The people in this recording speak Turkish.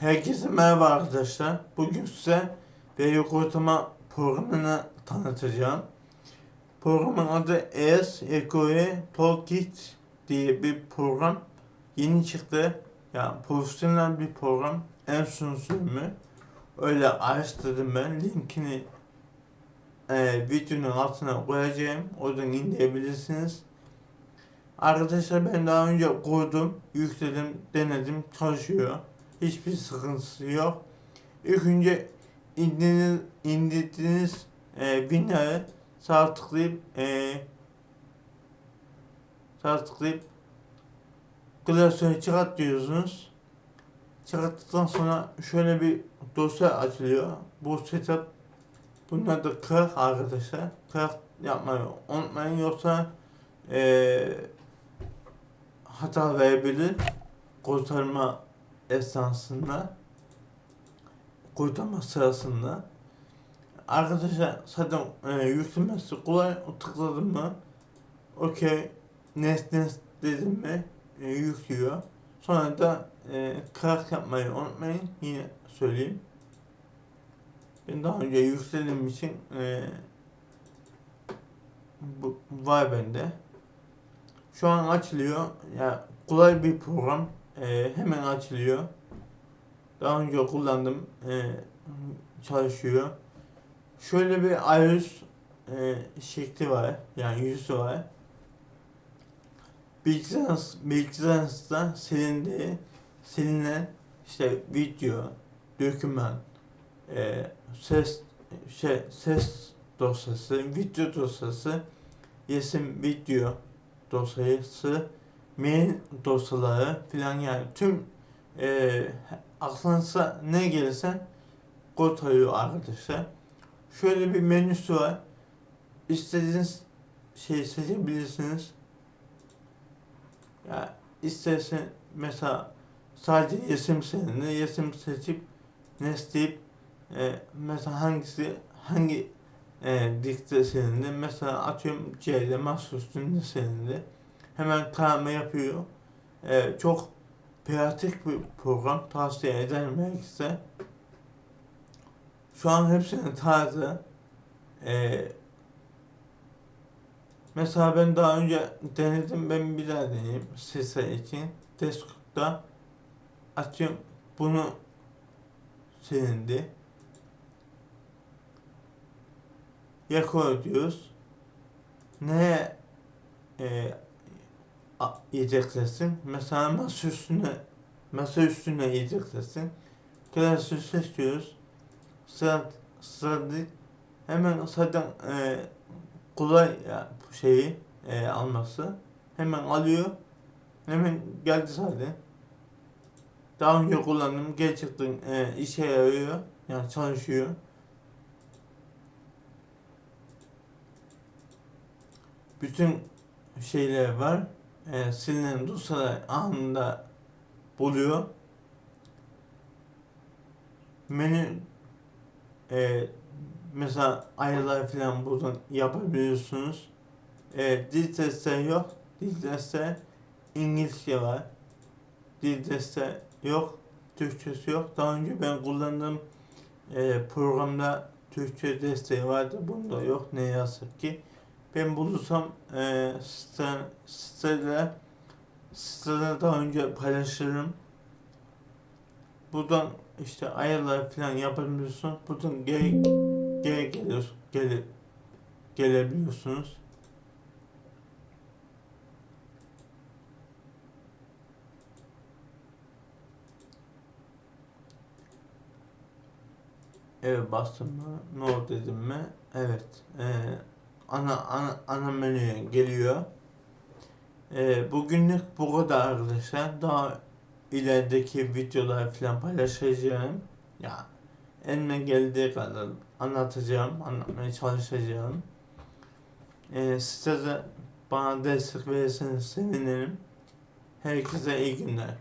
Herkese merhaba arkadaşlar. Bugün size veri kurtarma programını tanıtacağım. Programın adı ES Ecoe Toolkit diye bir program. Yeni çıktı. Yani profesyonel bir program. En son sürümü. Öyle araştırdım ben. Linkini e, videonun altına koyacağım. Oradan indirebilirsiniz. Arkadaşlar ben daha önce kurdum, yükledim, denedim, çalışıyor. Hiçbir sıkıntısı yok. İlk önce indirdiğiniz, indirdiğiniz e, Winrar'ı sağ tıklayıp e, sağ tıklayıp klasörü çıkart diyorsunuz. Çıkarttıktan sonra şöyle bir dosya açılıyor. Bu setup bunlar da kırık arkadaşlar. Kırık yapmayı unutmayın yoksa eee hata verebilir kurtarma esnasında kurtarma sırasında arkadaşlar zaten e, yüklemesi kolay tıkladım mı okey nes nes dedim mi e, yüklüyor sonra da e, krak yapmayı unutmayın yine söyleyeyim ben daha önce yüklediğim için e, bu var bende şu an açılıyor. Ya kolay bir program. Ee, hemen açılıyor. Daha önce kullandım. Ee, çalışıyor. Şöyle bir iOS e, şekli var. Yani yüzü var. Bilgisayar, bilgisayarınızda silindiği, silinen işte video, doküman, e, ses şey ses dosyası, video dosyası, resim, video, dosyası, mail dosyaları filan yani tüm e, aklınıza ne gelirse kurtarıyor arkadaşlar. Şöyle bir menüsü var. İstediğiniz şeyi seçebilirsiniz. Ya istersen mesela sadece resim seçeneğinde resim seçip nesleyip e, mesela hangisi hangi e, dikte seninle mesela atıyorum C'de masaüstünde seninle hemen tarama yapıyor. E, çok pratik bir program tavsiye ederim herkese. Şu an hepsinin tarzı e, mesela ben daha önce denedim ben bir daha deneyeyim sese için desktop'ta atıyorum bunu silindi Yako diyoruz. Ne e, yiyeceksin? Mesela masa üstüne masa üstüne yiyeceksin. Klasör seçiyoruz. Sıra, sıradık. Hemen zaten e, kolay bu şeyi e, alması. Hemen alıyor. Hemen geldi zaten. Daha önce kullandım. Gerçekten e, işe yarıyor. Yani çalışıyor. bütün şeyler var. E, silinen dosyalar anında buluyor. Menü e, mesela ayarlar falan buradan yapabiliyorsunuz. E, dil testleri yok. Dil testleri İngilizce var. Dil testleri yok. Türkçesi yok. Daha önce ben kullandığım e, programda Türkçe desteği vardı. Bunda yok ne yazık ki. Ben bulursam e, site, siteyle sitede daha önce paylaşırım. Buradan işte ayarlar falan yapabiliyorsun. Buradan geri, geri geliyor, gele, gelebiliyorsunuz. Evet bastım mı? No dedim mi? Evet. Ee, ana ana, ana menüye geliyor. Ee, bugünlük bu kadar arkadaşlar. Daha ilerideki videolar falan paylaşacağım. Ya elime geldiği kadar anlatacağım, anlatmaya çalışacağım. Ee, size de bana destek verirseniz sevinirim. Herkese iyi günler.